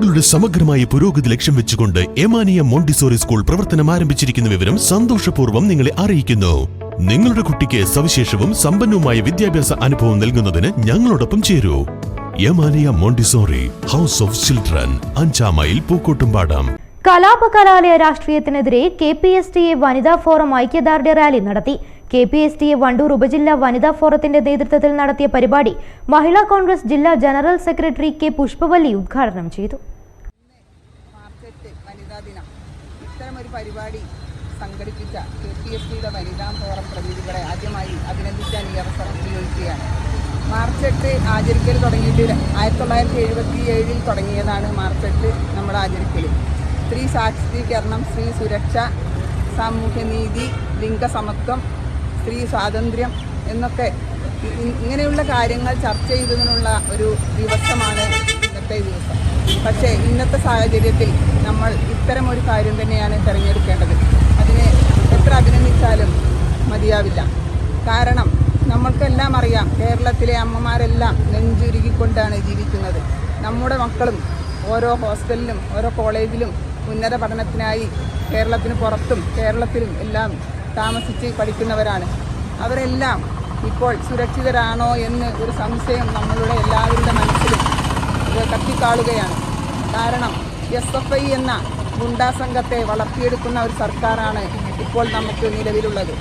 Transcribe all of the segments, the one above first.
കുട്ടികളുടെ സമഗ്രമായ പുരോഗതി ലക്ഷ്യം വെച്ചുകൊണ്ട് എമാനിയ മോണ്ടിസോറി സ്കൂൾ പ്രവർത്തനം ആരംഭിച്ചിരിക്കുന്ന വിവരം സന്തോഷപൂർവം നിങ്ങളെ അറിയിക്കുന്നു. നിങ്ങളുടെ കുട്ടിക്ക് സവിശേഷവും സമ്പന്നവുമായ വിദ്യാഭ്യാസ അനുഭവം നൽകുന്നതിന് ഞങ്ങളോടൊപ്പം ചേരൂ. Yamaniya Montessori house of children അഞ്ചാം മൈൽ പൂക്കോട്ടുംപാടം. കലാപകലാലയ രാഷ്ട്രീയത്തിനെതിരെ K P S T A വനിതാ ഫോറം ഐക്യദാർഢ്യ റാലി നടത്തി. K P S T A Wandoor ഉപജില്ലാ വനിതാ ഫോറത്തിന്റെ നേതൃത്വത്തിൽ നടത്തിയ പരിപാടി മഹിളാ കോൺഗ്രസ് ജില്ലാ ജനറൽ സെക്രട്ടറി കെ പുഷ്പവല്ലി ഉദ്ഘാടനം ചെയ്തു മാർച്ച് എട്ട് വനിതാ ദിനം ഇത്തരമൊരു പരിപാടി സംഘടിപ്പിച്ച കെ പി എസ് സിയുടെ വനിതാ ഫോറം പ്രതിനിധികളെ ആദ്യമായി അഭിനന്ദിക്കാൻ ഈ അവസരം ഉപയോഗിക്കുകയാണ്. മാർച്ച് എട്ട് ആചരിക്കൽ തുടങ്ങിയിട്ട് ആയിരത്തി തൊള്ളായിരത്തി എഴുപത്തി ഏഴിൽ തുടങ്ങിയതാണ് മാർച്ച് എട്ട് നമ്മൾ ആചരിക്കൽ. സ്ത്രീ ശാക്തീകരണം സ്ത്രീ സുരക്ഷ സാമൂഹ്യനീതി ലിംഗസമത്വം സ്ത്രീ സ്വാതന്ത്ര്യം എന്നൊക്കെ ഇങ്ങനെയുള്ള കാര്യങ്ങൾ ചർച്ച ചെയ്തതിനുള്ള ഒരു ദിവസമാണ് ഇന്നത്തെ ദിവസം. പക്ഷേ ഇന്നത്തെ സാഹചര്യത്തിൽ നമ്മൾ ഇത്തരം ഒരു കാര്യം തന്നെയാണ് തിരഞ്ഞെടുക്കേണ്ടത്. അതിനെ എത്ര അഭിനന്ദിച്ചാലും മതിയാവില്ല. കാരണം നമ്മൾക്കെല്ലാം അറിയാം കേരളത്തിലെ അമ്മമാരെല്ലാം നെഞ്ചുരുകിക്കൊണ്ടാണ് ജീവിക്കുന്നത്. നമ്മുടെ മക്കളും ഓരോ ഹോസ്റ്റലിലും ഓരോ കോളേജിലും ഉന്നത പഠനത്തിനായി കേരളത്തിന് പുറത്തും കേരളത്തിലും എല്ലാം താമസിച്ച് പഠിക്കുന്നവരാണ്. അവരെല്ലാം ഇപ്പോൾ സുരക്ഷിതരാണോ എന്ന് ഒരു സംശയം നമ്മളുടെ എല്ലാവരുടെ മനസ്സിലും കത്തിക്കാളുകയാണ്. കാരണം എസ് എഫ് ഐ എന്ന ഗുണ്ടാ സംഘത്തെ വളർത്തിയെടുക്കുന്ന ഒരു സർക്കാരാണ് ഇപ്പോൾ നമുക്ക് നിലവിലുള്ളത്.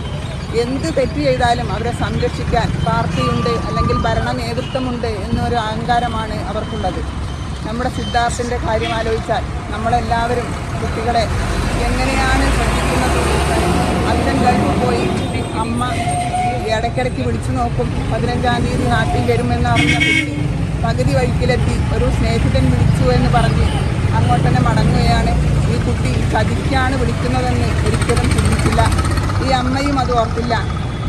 എന്ത് തെറ്റ് ചെയ്താലും അവരെ സംരക്ഷിക്കാൻ പാർട്ടിയുണ്ട് അല്ലെങ്കിൽ ഭരണ നേതൃത്വമുണ്ട് എന്നൊരു അഹങ്കാരമാണ് അവർക്കുള്ളത്. നമ്മുടെ സിദ്ധാർത്ഥിന്റെ കാര്യം ആലോചിച്ചാൽ നമ്മളെല്ലാവരും കുട്ടികളെ എങ്ങനെയാണ് ശ്രദ്ധിക്കുന്നത്? അച്ഛൻ ഗൾഫിൽ പോയി അമ്മ ഇടയ്ക്കിടയ്ക്ക് വിളിച്ചു നോക്കും. പതിനഞ്ചാം തീയതി നാട്ടിൽ വരുമെന്ന് അറിഞ്ഞ പകുതി വഴിക്കിലെത്തി ഒരു സ്നേഹിതൻ വിളിച്ചു എന്ന് പറഞ്ഞ് അങ്ങോട്ട് തന്നെ മടങ്ങുകയാണ്. ഈ കുട്ടി ചതിക്കാണ് വിളിക്കുന്നതെന്ന് ഒരിക്കലും ചിന്തിച്ചില്ല. ഈ അമ്മയും അത് ഓർത്തില്ല.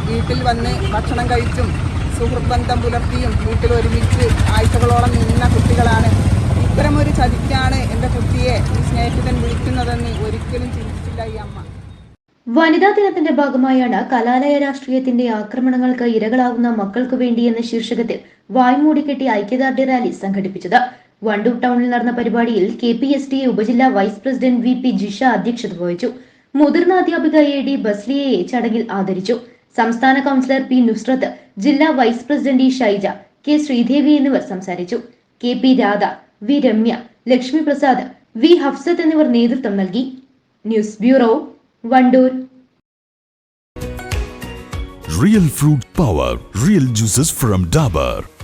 വീട്ടിൽ വന്ന് ഭക്ഷണം കഴിച്ചും സുഹൃത്ബന്ധം പുലർത്തിയും വീട്ടിൽ ഒരുമിച്ച് ആഴ്ചകളോളം നിന്ന കുട്ടികളാണ് ഇത്തരമൊരു ചതിക്കാണ് എന്റെ കുട്ടിയെ ഈ സ്നേഹിതൻ വിളിക്കുന്നതെന്ന് ഒരിക്കലും ചിന്തിച്ചില്ല ഈ അമ്മ വനിതാ ദിനത്തിന്റെ ഭാഗമായാണ് കലാലയ രാഷ്ട്രീയത്തിന്റെ ആക്രമണങ്ങൾക്ക് ഇരകളാവുന്ന മക്കൾക്കു വേണ്ടി എന്ന ശീർഷകത്തിൽ വായ്മൂടിക്കെട്ടി ഐക്യദാർഢ്യ റാലി സംഘടിപ്പിച്ചത്. വണ്ടൂർ ടൗണിൽ നടന്ന പരിപാടിയിൽ കെ പി എസ് ടി ഉപജില്ലാ vice president V P Jisha അധ്യക്ഷത വഹിച്ചു. മുതിർന്ന അധ്യാപിക എ ഡി ബസ്ലിയയെ ചടങ്ങിൽ ആദരിച്ചു. സംസ്ഥാന കൗൺസിലർ പി നുസ്രത്ത് ജില്ലാ vice president E Shaija K Sreedevi എന്നിവർ സംസാരിച്ചു. K P Radha V Ramya Lakshmi Prasad V Hafsath എന്നിവർ നേതൃത്വം നൽകി. News bureau Wandoor Real fruit power, real juices from Dabur.